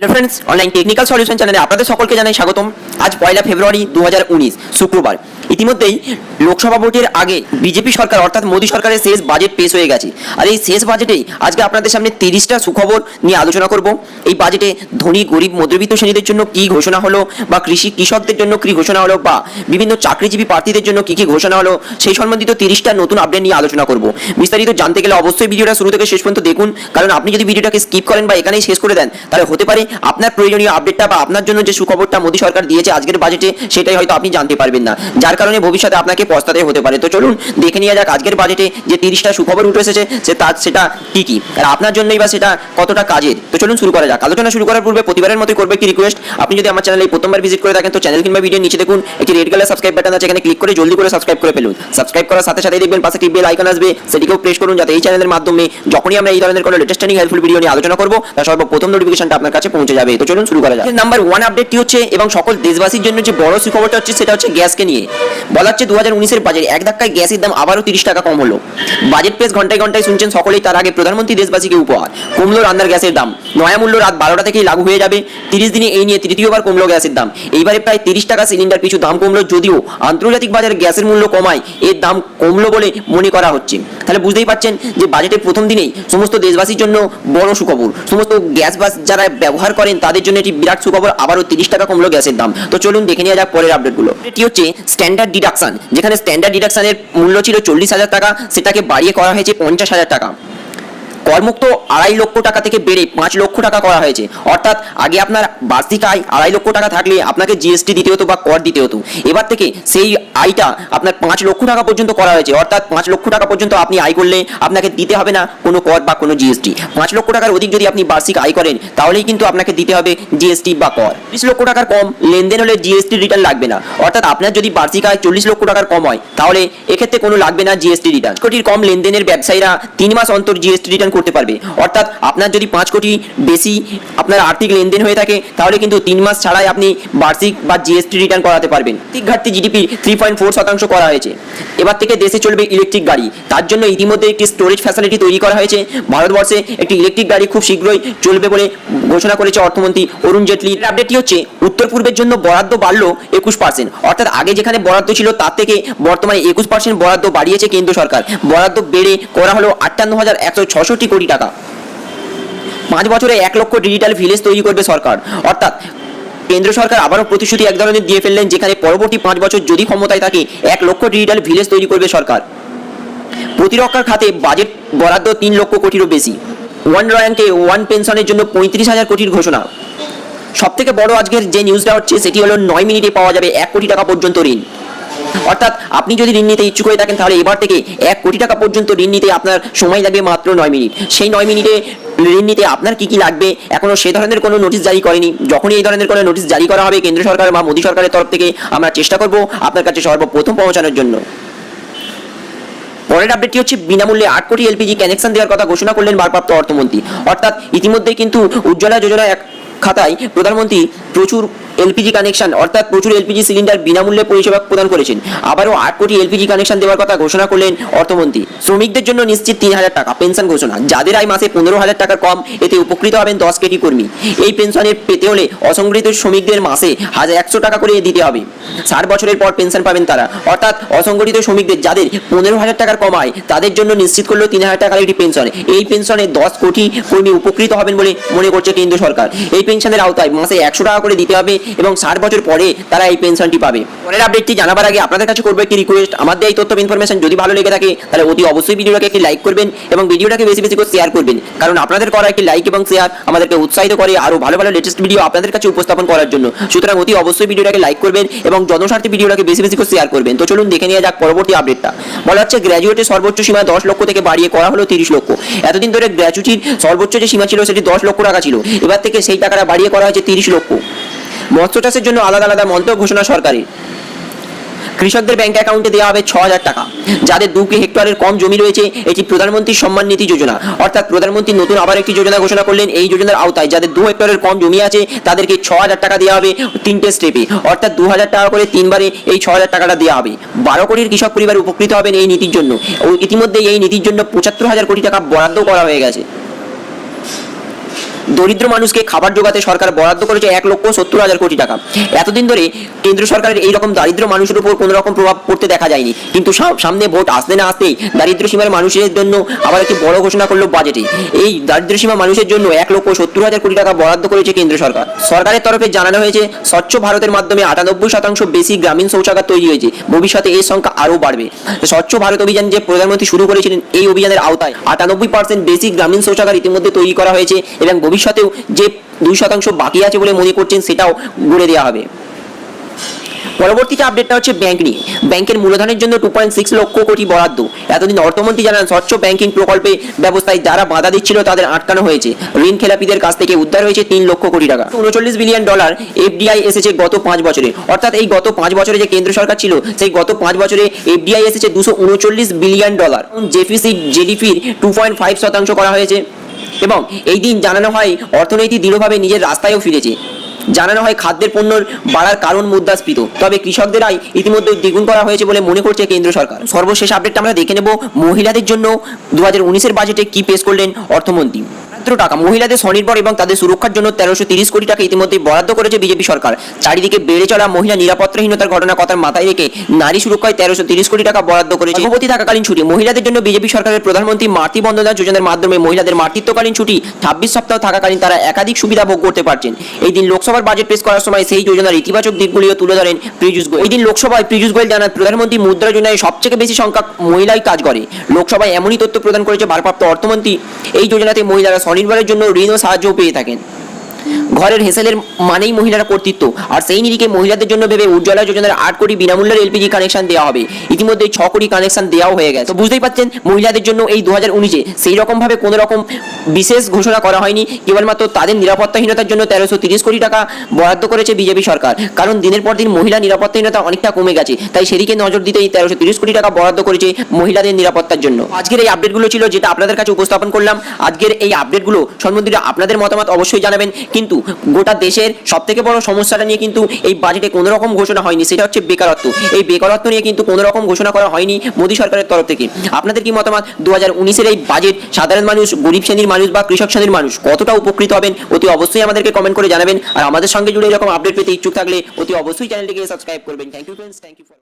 Hello friends online technical solution চ্যানেলে আপনাদের সকলকে জানাই স্বাগতম। আজ পয়লা ফেব্রুয়ারি দু হাজার উনিশ, শুক্রবার। ইতিমধ্যেই লোকসভা ভোটের আগে বিজেপি সরকার অর্থাৎ মোদী সরকারের শেষ বাজেট পেশ হয়ে গেছে। আর এই শেষ বাজেটেই আজকে আপনাদের সামনে তিরিশটা সুখবর নিয়ে আলোচনা করব। এই বাজেটে ধনী, গরিব, মধ্যবিত্ত শ্রেণীদের জন্য কি ঘোষণা হলো বা কৃষি কৃষকদের জন্য কি ঘোষণা হলো বা বিভিন্ন চাকরিজীবী প্রার্থীদের জন্য কি কি ঘোষণা হলো সেই সম্বন্ধিত তিরিশটা নতুন আপডেট নিয়ে আলোচনা করব। বিস্তারিত জানতে গেলে অবশ্যই ভিডিওটা শুরু থেকে শেষ পর্যন্ত দেখুন। কারণ আপনি যদি ভিডিওটাকে স্কিপ করেন বা এখানেই শেষ করে দেন, তাহলে হতে পারে আপনার প্রয়োজনীয় আপডেটটা বা আপনার জন্য যে সুখবরটা মোদী সরকার দিয়েছে আজকের বাজেটে সেটাই হয়তো আপনি জানতে পারবেন না। যার কারণে ভবিষ্যতে আপনাকে পস্তাতে হতে পারে। তো চলুন, দেখে নিয়ে যাক আজকের বাজেটে যে তিরিশটা সুখবর উঠে এসেছে, সে তার সেটা কি কি? আর আপনার জন্যই বা সেটা কতটা কাজের? তো চলুন শুরু করা যাক। আলোচনা শুরু করার পূর্বে প্রতিবারের মতোই করবে কি রিকোয়েস্ট আপনি যদি আমার চ্যানেলে প্রথমবার ভিজিট করে থাকেন, তো চ্যানেল কিংবা ভিডিও নিচে দেখুন, একটি রেড কালার সাবস্ক্রাইব বাটন আছে, এখানে ক্লিক করে জলদি করে সাবস্ক্রাইব করে ফেলুন। সাবস্ক্রাইব করার সাথে সাথে দেখবেন পাশে একটি বেল আইকন আসবে, সেটিকেও প্রেস করুন, যাতে এই চ্যানেলের মাধ্যমে যখনই আমরা এই ধরনের কোনো লেটেস্ট হেল্পফুল ভিডিও নিয়ে আলোচনা করব, তার সর্বপ্রথম নোটিফিকেশনটা আপনার কাছে পৌঁছে যাবে। তো চলুন শুরু করা যাক। নাম্বার ওয়ান আপডেটটি হচ্ছে এবং সকল দেশবাসীর জন্য যে বড় সুখবরটা হচ্ছে সেটা হচ্ছে গ্যাসকে নিয়ে। বলা হচ্ছে দু হাজার উনিশের বাজেট এক ধাক্কায় গ্যাসের দাম আবারও তিরিশ টাকা কম হলো। বাজেট পেশ ঘন্টায় ঘন্টায় শুনছেন সকলেই তার আগে প্রধানমন্ত্রী দেশবাসীকে উপহার। কমলো রান্নার গ্যাসের দাম। নয়া মূল্য রাত বারোটা থেকেই লাগু হয়ে যাবে। তিরিশ দিনে এই নিয়ে তৃতীয়বার কমলো গ্যাসের দাম। এইবারে প্রায় তিরিশ টাকা সিলিন্ডার পিছু দাম কমলো যদিও আন্তর্জাতিক বাজারে গ্যাসের মূল্য কমায়, এর দাম কমলো বলে মনে করা হচ্ছে। তাহলে বুঝতেই পারছেন যে বাজেটের প্রথম দিনেই সমস্ত দেশবাসীর জন্য বড় সুখবর। সমস্ত গ্যাস বাস যারা ব্যবহার করেন, তাদের জন্য এটি বিরাট সুখবর, আবারও তিরিশ টাকা কমলো গ্যাসের দাম। তো চলুন দেখে নেওয়া যাক পরের আপডেটগুলো এটি হচ্ছে স্ট্যান্ডার্ড ডিডাকশন যেখানে স্ট্যান্ডার্ড ডিডাকশনের মূল্য ছিল চল্লিশ হাজার টাকা, সেটাকে বাড়িয়ে করা হয়েছে পঞ্চাশ হাজার টাকা। করমুক্ত আড়াই লক্ষ টাকা থেকে বেড়ে পাঁচ লক্ষ টাকা করা হয়েছে। অর্থাৎ আগে আপনার বার্ষিক আয় আড়াই লক্ষ টাকা থাকলে আপনাকে জিএসটি দিতে হতো বা কর দিতে হতো। এবার থেকে সেই আয়টা আপনার পাঁচ লক্ষ টাকা পর্যন্ত করা হয়েছে। অর্থাৎ পাঁচ লক্ষ টাকা পর্যন্ত আপনি আয় করলে আপনাকে দিতে হবে না কোনো কর বা কোনো জিএসটি পাঁচ লক্ষ টাকার অধিক যদি আপনি বার্ষিক আয় করেন, তাহলেই কিন্তু আপনাকে দিতে হবে জিএসটি বা কর। বিশ লক্ষ টাকার কম লেনদেন হলে জিএসটি রিটার্ন লাগবে না। অর্থাৎ আপনার যদি বার্ষিক আয় চল্লিশ লক্ষ টাকার কম হয়, তাহলে এক্ষেত্রে কোনো লাগবে না জিএসটি রিটার্ন কোটির কম লেনদেনের ব্যবসায়ীরা তিন মাস অন্তর জিএসটি রিটার্ন করতে পারবে। অর্থাৎ আপনার যদি পাঁচ কোটি বেশি আপনার আর্থিক লেনদেন হয়ে থাকে, তাহলে কিন্তু তিন মাস ছাড়াই আপনি বার্ষিক বা জিএসটি রিটার্ন করাতে পারবেন। আর্থিক ঘাটতি জিডিপি থ্রি পয়েন্ট ফোর শতাংশ করা হয়েছে। এবার থেকে দেশে চলবে ইলেকট্রিক গাড়ি। তার জন্য ইতিমধ্যে একটি স্টোরেজ ফ্যাসিলিটি তৈরি করা হয়েছে। ভারতবর্ষে একটি ইলেকট্রিক গাড়ি খুব শীঘ্রই চলবে বলে ঘোষণা করেছে অর্থমন্ত্রী অরুণ জেটলির আপডেটটি হচ্ছে উত্তর পূর্বের জন্য বরাদ্দ বাড়লো একুশ পার্সেন্ট অর্থাৎ আগে যেখানে বরাদ্দ ছিল, তার থেকে বর্তমানে একুশ পার্সেন্ট বরাদ্দ বাড়িয়েছে কেন্দ্র সরকার। বরাদ্দ বেড়ে করা হলো আটান্ন হাজার একশো ছষট্টি কোটি টাকা। পাঁচ বছরে এক লক্ষ ডিজিটাল ভিলেজ তৈরি করবে সরকার। অর্থাৎ কেন্দ্র সরকার আবারও প্রতিশ্রুতি এক ধরনের দিয়ে ফেললেন, যেখানে পরবর্তী পাঁচ বছর যদি ক্ষমতায় থাকে, এক লক্ষ ডিজিটাল ভিলেজ তৈরি করবে সরকার। প্রতিরক্ষার খাতে বাজেট বরাদ্দ তিন লক্ষ কোটিরও বেশি। ওয়ান রয়াংকে ওয়ান পেনশনের জন্য পঁয়ত্রিশ হাজার কোটির ঘোষণা। সব থেকে বড় আজকের যে নিউজটা হচ্ছে, সেটি হলো নয় মিনিটে পাওয়া যাবে এক কোটি টাকা পর্যন্ত ঋণ। অর্থাৎ আপনি যদি ঋণ নিতে ইচ্ছুক হয়ে থাকেন, তাহলে এবার থেকে এক কোটি টাকা পর্যন্ত ঋণ নিতে আপনার সময় লাগবে মাত্র নয় মিনিট। সেই নয় মিনিটে ঋণ নিতে আপনার কি কি লাগবে, এখনও সে ধরনের কোনো নোটিশ জারি করেনি। যখনই এই ধরনের কোনো নোটিশ জারি করা হবে, কেন্দ্র সরকার বা মোদী সরকারের তরফ থেকে আমরা চেষ্টা করব আপনার কাছে সর্বপ্রথম পৌঁছানোর জন্য। পরের আপডেটটি হচ্ছে, বিনামূল্যে আট কোটি এলপিজি কানেকশন দেওয়ার কথা ঘোষণা করলেন ভারপ্রাপ্ত অর্থমন্ত্রী। অর্থাৎ ইতিমধ্যে কিন্তু উজ্জ্বলা যোজনা এক খাতায় প্রধানমন্ত্রী প্রচুর এলপিজি কানেকশন, অর্থাৎ প্রচুর এলপিজি সিলিন্ডার বিনামূল্যে পরিষেবা প্রদান করেছেন। আবারও আট কোটি এলপিজি কানেকশন দেওয়ার কথা ঘোষণা করলেন অর্থমন্ত্রী। শ্রমিকদের জন্য নিশ্চিত তিন হাজার টাকা পেনশন ঘোষণা। যাদের আয় মাসে পনেরো হাজার টাকার কম, এতে উপকৃত হবেন দশ কোটি কর্মী। এই পেনশনের পেতে হলে অসংগঠিত শ্রমিকদের মাসে হাজার একশো টাকা করে দিতে হবে। ষাট বছরের পর পেনশন পাবেন তারা। অর্থাৎ অসংগঠিত শ্রমিকদের, যাদের পনেরো হাজার টাকার কম আয়, তাদের জন্য নিশ্চিত করল তিন হাজার টাকার একটি পেনশন। এই পেনশনে দশ কোটি কর্মী উপকৃত হবেন বলে মনে করছে কেন্দ্র সরকার। এই পেনশনের আওতায় মাসে একশো টাকা করে দিতে হবে এবং ষাট বছর পরে তারা এই পেনশনটি পাবে। পরের আপডেটটি জানাবার আগে আপনাদের কাছে করব একটি রিকোয়েস্ট আমাদের এই তথ্য ইনফরমেশন যদি ভালো লেগে থাকে, তাহলে অতি অবশ্যই ভিডিওটাকে একটি লাইক করবেন এবং ভিডিওটাকে বেশি বেশি করে শেয়ার করবেন। কারণ আপনাদের করা একটি লাইক এবং শেয়ার আমাদেরকে উৎসাহিত করে আরও ভালো ভালো লেটেস্ট ভিডিও আপনাদের কাছে উপস্থাপন করার জন্য। সুতরাং অতি অবশ্যই ভিডিওটাকে লাইক করবেন এবং জনস্বার্থে ভিডিওটাকে বেশি বেশি করে শেয়ার করবেন। তো চলুন দেখে নিয়ে যাক পরবর্তী আপডেটটা বলা হচ্ছে গ্র্যাজুয়েটের সর্বোচ্চ সীমা দশ লক্ষ থেকে বাড়িয়ে করা হলো তিরিশ লক্ষ। এতদিন ধরে গ্র্যাজুয়েটির সর্বোচ্চ যে সীমা ছিল সেটি দশ লক্ষ টাকা ছিল। এবার থেকে সেই টাকাটা বাড়িয়ে করা হয়েছে তিরিশ লক্ষ। মৎস্য চাষের জন্য আলাদা আলাদা মন্ত্র ঘোষণা সরকারি কৃষকদের ব্যাংক অ্যাকাউন্টে দেওয়া হবে ছ হাজার টাকা। যাদের দু হেক্টরের কম জমি রয়েছে, এটি প্রধানমন্ত্রী সম্মান নীতি যোজনা। অর্থাৎ প্রধানমন্ত্রী নতুন আবার একটি যোজনা ঘোষণা করলেন। এই যোজনার আওতায় যাদের দু হেক্টরের কম জমি আছে, তাদেরকে ছ হাজার টাকা দেওয়া হবে তিনটে স্টেপে অর্থাৎ দু হাজার টাকা করে তিনবারে এই ছ হাজার টাকাটা দেওয়া হবে। বারো কোটির কৃষক পরিবার উপকৃত হবেন এই নীতির জন্য। ও ইতিমধ্যে এই নীতির জন্য পঁচাত্তর হাজার কোটি টাকা বরাদ্দ করা হয়ে গেছে। দরিদ্র মানুষকে খাবার জোগাতে সরকার বরাদ্দ করেছে এক লক্ষ সত্তর হাজার কোটি টাকা। এতদিন ধরে কেন্দ্র সরকারের এই রকম দারিদ্র মানুষের উপর কোনো রকম প্রভাব পড়তে দেখা যায়নি। কিন্তু সামনে ভোট আসতে না আসতেই দারিদ্র সীমার মানুষের জন্য আবার একটি বড় ঘোষণা করল বাজেটে এই দারিদ্র সীমা মানুষের জন্য এক লক্ষ সত্তর হাজার কোটি টাকা বরাদ্দ করেছে কেন্দ্র সরকার। সরকারের তরফে জানানো হয়েছে, স্বচ্ছ ভারতের মাধ্যমে আটানব্বই শতাংশ বেশি গ্রামীণ শৌচাগার তৈরি হয়েছে। ভবিষ্যতে এই সংখ্যা আরও বাড়বে। স্বচ্ছ ভারত অভিযান যে প্রধানমন্ত্রী শুরু করেছিলেন, এই অভিযানের আওতায় আটানব্বই পার্সেন্ট বেশি গ্রামীণ শৌচাগার ইতিমধ্যে তৈরি করা হয়েছে এবং ভবিষ্যতেও যে দুই শতাংশ বাকি আছে বলে মনে করছেন সেটাও গড়ে দেওয়া হবে। পরবর্তী পরবর্তীতে আপডেটটা হচ্ছে ব্যাংক নিয়ে। ব্যাংকের মূলধনের জন্য two point six lakh crore বরাদ্দ। এতদিন অর্থমন্ত্রী জানান, স্বচ্ছ ব্যাংকিং প্রকল্পে ব্যবস্থায় যারা বাধা দিচ্ছিল তাদের আটকানো হয়েছে। ঋণ খেলাপিদের কাছ থেকে উদ্ধার হয়েছে তিন লক্ষ কোটি টাকা। উনচল্লিশ বিলিয়ন ডলার এফডিআই এসেছে গত পাঁচ বছরে। অর্থাৎ এই গত পাঁচ বছরে যে কেন্দ্র সরকার ছিল, সেই গত পাঁচ বছরে এফডিআই এসেছে দুশো উনচল্লিশ বিলিয়ন ডলার জেফিসি জিডিপির টু পয়েন্ট ফাইভ শতাংশ করা হয়েছে। এবং এই দিন জানানো হয়, অর্থনীতি দৃঢ়ভাবে নিজের রাস্তায়ও ফিরেছে। জানানো হয়, খাদ্যের পণ্যর বাড়ার কারণ মুদ্রাস্ফীত। তবে কৃষকদের আয় ইতিমধ্যে দ্বিগুণ করা হয়েছে বলে মনে করছে কেন্দ্র সরকার। সর্বশেষ আপডেটটা আমরা দেখে নেব। মহিলাদের জন্য দু হাজার উনিশের বাজেটে কি পেশ করলেন অর্থমন্ত্রী? মাত্র টাকা। মহিলাদের স্বনির্ভর এবং তাদের সুরক্ষার জন্য তেরোশো তিরিশ কোটি টাকা ইতিমধ্যে বরাদ্দ করেছে বিজেপি সরকার। চারিদিকে বেড়ে চলা মহিলা নিরাপত্তাহীনতার ঘটনা কথার মাথায় রেখে নারী সুরক্ষায় তেরোশো তিরিশ কোটি টাকা বরাদ্দ করেছে। গর্ভবতী থাকাকালীন ছুটি। মহিলাদের জন্য বিজেপি সরকারের প্রধানমন্ত্রী মাতৃ বন্দনা যোজনার মাধ্যমে মহিলাদের মাতৃত্বকালীন ছুটি। ছাব্বিশ সপ্তাহ থাকাকালীন তারা একাধিক সুবিধা ভোগ করতে পারছেন। এই দিন লোকসভার বাজেট পেশ করার সময় সেই যোজনার ইতিবাচক দিকগুলিও তুলে ধরেন পীযূষ গোয়েল। এই দিন লোকসভায় পীযূষ গোয়েল জানান, প্রধানমন্ত্রী মুদ্রা যোজনায় সবথেকে বেশি সংখ্যক মহিলাই কাজ করে। লোকসভায় এমনই তথ্য প্রদান করেছে ভারপ্রাপ্ত অর্থমন্ত্রী। এই যোজনাতে মহিলারা স্বনির্ভরের জন্য ঋণ ও সাহায্যও পেয়ে থাকেন। ঘরের হেসেলের মানেই মহিলারা কর্তৃত্ব। আর সেই নিরিখে মহিলাদের জন্য ভেবে উজ্জ্বলা যোজনার আট কোটি বিনামূল্যের এলপিজি কানেকশন দেওয়া হবে। ইতিমধ্যে ছ কোটি কানেকশন দেওয়াও হয়ে গেছে। তো বুঝতেই পারছেন মহিলাদের জন্য এই দু হাজার উনিশে সেই রকম ভাবে কোনো রকম বিশেষ ঘোষণা করা হয়নি। কেবলমাত্র তাদের নিরাপত্তাহীনতার জন্য তেরোশো তিরিশ কোটি টাকা বরাদ্দ করেছে বিজেপি সরকার। কারণ দিনের পর দিন মহিলা নিরাপত্তাহীনতা অনেকটা কমে গেছে। তাই সেদিকে নজর দিতেই তেরোশো তিরিশ কোটি টাকা বরাদ্দ করেছে মহিলাদের নিরাপত্তার জন্য। আজকের এই আপডেটগুলো ছিল, যেটা আপনাদের কাছে উপস্থাপন করলাম। আজকের এই আপডেটগুলো সম্বন্ধে আপনাদের মতামত অবশ্যই জানাবেন। কিন্তু গোটা দেশের সব থেকে বড় সমস্যাটা নিয়ে কিন্তু এই বাজেটে কোনো রকম ঘোষণা হয়নি, সেটা হচ্ছে বেকারত্ব। এই বেকারত্ব নিয়ে কিন্তু কোনো রকম ঘোষণা করা হয়নি মোদী সরকারের তরফ থেকে। আপনাদের কি মতামত? দু হাজার উনিশের এই বাজেট সাধারণ মানুষ, গরিব শ্রেণির মানুষ বা কৃষক শ্রেণির মানুষ কতটা উপকৃত হবেন? অতি অবশ্যই আমাদেরকে কমেন্ট করে জানাবেন। আর আমাদের সঙ্গে জুড়ে এরকম আপডেট পেতে ইচ্ছুক থাকলে অতি অবশ্যই চ্যানেলটিকে সাবস্ক্রাইব করবেন। Thank you friends thank you